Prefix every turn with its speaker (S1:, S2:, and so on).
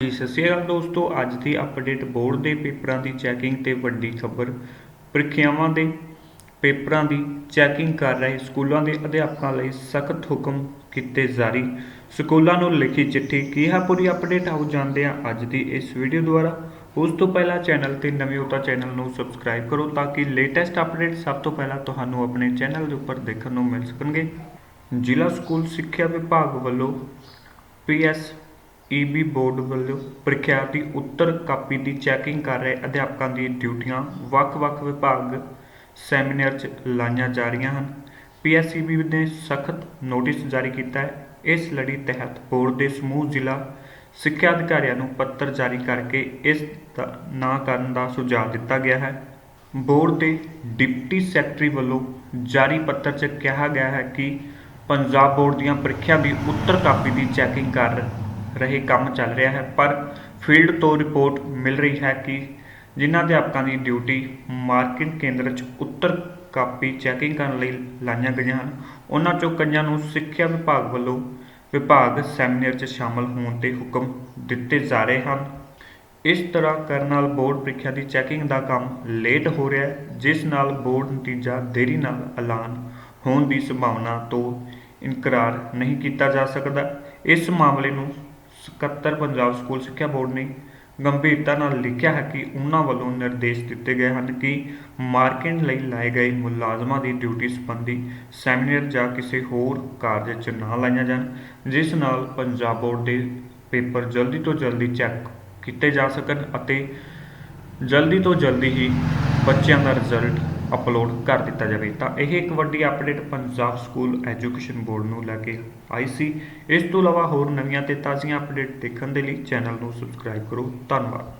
S1: ਜੀ, ਸਤਿ ਸ਼੍ਰੀ ਅਕਾਲ ਦੋਸਤੋ। ਅੱਜ ਦੀ ਅਪਡੇਟ ਬੋਰਡ ਦੇ ਪੇਪਰਾਂ ਦੀ ਚੈਕਿੰਗ ਤੇ ਵੱਡੀ ਖਬਰ। ਪ੍ਰੀਖਿਆਵਾਂ ਦੇ ਪੇਪਰਾਂ ਦੀ ਚੈਕਿੰਗ ਕਰ ਰਹੇ ਸਕੂਲਾਂ ਦੇ ਅਧਿਆਪਕਾਂ ਲਈ ਸਖਤ ਹੁਕਮ ਕੀਤੇ ਜਾਰੀ। ਸਕੂਲਾਂ ਨੂੰ ਲਿਖੀ ਚਿੱਠੀ ਕੀ ਹੈ ਪੂਰੀ ਅਪਡੇਟ ਆਓ ਜਾਣਦੇ ਹਾਂ ਅੱਜ ਦੀ ਇਸ ਵੀਡੀਓ ਦੁਆਰਾ। ਉਸ ਤੋਂ ਪਹਿਲਾਂ ਚੈਨਲ ਤੇ ਨਵੇਂ ਹੋ ਤਾਂ ਚੈਨਲ ਨੂੰ ਸਬਸਕ੍ਰਾਈਬ ਕਰੋ ਤਾਂ ਕਿ ਲੇਟੈਸਟ ਅਪਡੇਟ ਸਭ ਤੋਂ ਪਹਿਲਾਂ ਤੁਹਾਨੂੰ ਆਪਣੇ ਚੈਨਲ ਦੇ ਉੱਪਰ ਦੇਖਣ ਨੂੰ ਮਿਲ ਸਕਣਗੇ। ਜ਼ਿਲ੍ਹਾ ਸਕੂਲ ਸਿੱਖਿਆ ਵਿਭਾਗ ਵੱਲੋਂ ਪੀਐਸ ਈਬੀ ਬੋਰਡ ਵੱਲੋਂ ਪ੍ਰੀਖਿਆ ਦੀ ਉੱਤਰ ਕਾਪੀ ਦੀ ਚੈਕਿੰਗ ਕਰ ਰਹੇ ਅਧਿਆਪਕਾਂ ਦੀ ਡਿਊਟੀਆਂ ਵੱਖ-ਵੱਖ ਵਿਭਾਗ ਸੈਮੀਨਾਰ 'ਚ ਲਾਈਆਂ ਜਾ ਰਹੀਆਂ ਹਨ। ਪੀਐਸਈਬੀ ਨੇ ਸਖਤ ਨੋਟਿਸ ਜਾਰੀ ਕੀਤਾ ਹੈ। ਇਸ ਲੜੀ ਤਹਿਤ ਬੋਰਡ ਦੇ ਸਮੂਹ ਜ਼ਿਲ੍ਹਾ ਸਿੱਖਿਆ ਅਧਿਕਾਰੀਆਂ ਨੂੰ ਪੱਤਰ ਜਾਰੀ ਕਰਕੇ ਇਸ ਦਾ ਨਾ ਕਰਨ ਦਾ ਸੁਝਾਅ ਦਿੱਤਾ ਗਿਆ ਹੈ। ਬੋਰਡ ਦੇ ਡਿਪਟੀ ਸੈਕਟਰੀ ਵੱਲੋਂ ਜਾਰੀ ਪੱਤਰ 'ਚ ਕਿਹਾ ਗਿਆ ਹੈ ਕਿ ਪੰਜਾਬ ਬੋਰਡ ਦੀਆਂ ਪ੍ਰੀਖਿਆ ਦੀ ਉੱਤਰ ਕਾਪੀ ਦੀ ਚੈਕਿੰਗ ਕਰ ਰਹੇ ਕੰਮ ਚੱਲ ਰਿਹਾ ਹੈ, ਪਰ ਫੀਲਡ ਤੋਂ ਰਿਪੋਰਟ ਮਿਲ ਰਹੀ ਹੈ ਕਿ ਜਿਨ੍ਹਾਂ ਅਧਿਆਪਕਾਂ ਦੀ ਡਿਊਟੀ ਮਾਰਕਿੰਗ ਕੇਂਦਰ 'ਚ ਉੱਤਰ ਕਾਪੀ ਚੈਕਿੰਗ ਕਰਨ ਲਈ ਲਾਈਆਂ ਗਈਆਂ ਹਨ, ਉਹਨਾਂ 'ਚੋਂ ਕਈਆਂ ਨੂੰ ਸਿੱਖਿਆ ਵਿਭਾਗ ਵੱਲੋਂ ਵਿਭਾਗ ਸੈਮੀਨਾਰ 'ਚ ਸ਼ਾਮਲ ਹੋਣ ਦੇ ਹੁਕਮ ਦਿੱਤੇ ਜਾ ਰਹੇ ਹਨ। ਇਸ ਤਰ੍ਹਾਂ ਕਰਨ ਨਾਲ ਬੋਰਡ ਪ੍ਰੀਖਿਆ ਦੀ ਚੈਕਿੰਗ ਦਾ ਕੰਮ ਲੇਟ ਹੋ ਰਿਹਾ ਹੈ, ਜਿਸ ਨਾਲ ਬੋਰਡ ਨਤੀਜਾ ਦੇਰੀ ਨਾਲ ਐਲਾਨ ਹੋਣ ਦੀ ਸੰਭਾਵਨਾ ਤੋਂ ਇਨਕਰਾਰ ਨਹੀਂ ਕੀਤਾ ਜਾ ਸਕਦਾ। ਇਸ ਮਾਮਲੇ ਨੂੰ ਸਕੱਤਰ ਪੰਜਾਬ ਸਕੂਲ ਸਿੱਖਿਆ ਬੋਰਡ ਨੇ ਗੰਭੀਰਤਾ ਨਾਲ ਲਿਖਿਆ ਹੈ ਕਿ ਉਹਨਾਂ ਵੱਲੋਂ ਨਿਰਦੇਸ਼ ਦਿੱਤੇ ਗਏ ਹਨ ਕਿ ਮਾਰਕਿੰਗ ਲਈ ਲਾਏ ਗਏ ਮੁਲਾਜ਼ਮਾਂ ਦੀ ਡਿਊਟੀ ਸੰਬੰਧੀ ਸੈਮੀਨਾਰ ਜਾਂ ਕਿਸੇ ਹੋਰ ਕਾਰਜ 'ਚ ਨਾ ਲਾਈਆਂ ਜਾਣ, ਜਿਸ ਨਾਲ ਪੰਜਾਬ ਬੋਰਡ ਦੇ ਪੇਪਰ ਜਲਦੀ ਤੋਂ ਜਲਦੀ ਚੈੱਕ ਕੀਤੇ ਜਾ ਸਕਣ ਅਤੇ ਜਲਦੀ ਤੋਂ ਜਲਦੀ ਹੀ ਬੱਚਿਆਂ ਦਾ ਰਿਜ਼ਲਟ ਅਪਲੋਡ ਕਰ ਦਿੱਤਾ ਜਾਵੇ। ਤਾਂ ਇਹ ਇੱਕ ਵੱਡੀ update Punjab school education board ਨੂੰ ਲੈ ਕੇ ਆਈ ਸੀ। ਇਸ ਤੋਂ ਇਲਾਵਾ ਹੋਰ ਨਵੀਆਂ ਤੇ ਤਾਜ਼ੀਆਂ ਅਪਡੇਟ ਦੇਖਣ ਦੇ ਲਈ ਚੈਨਲ ਨੂੰ ਸਬਸਕ੍ਰਾਈਬ ਕਰੋ। ਧੰਨਵਾਦ।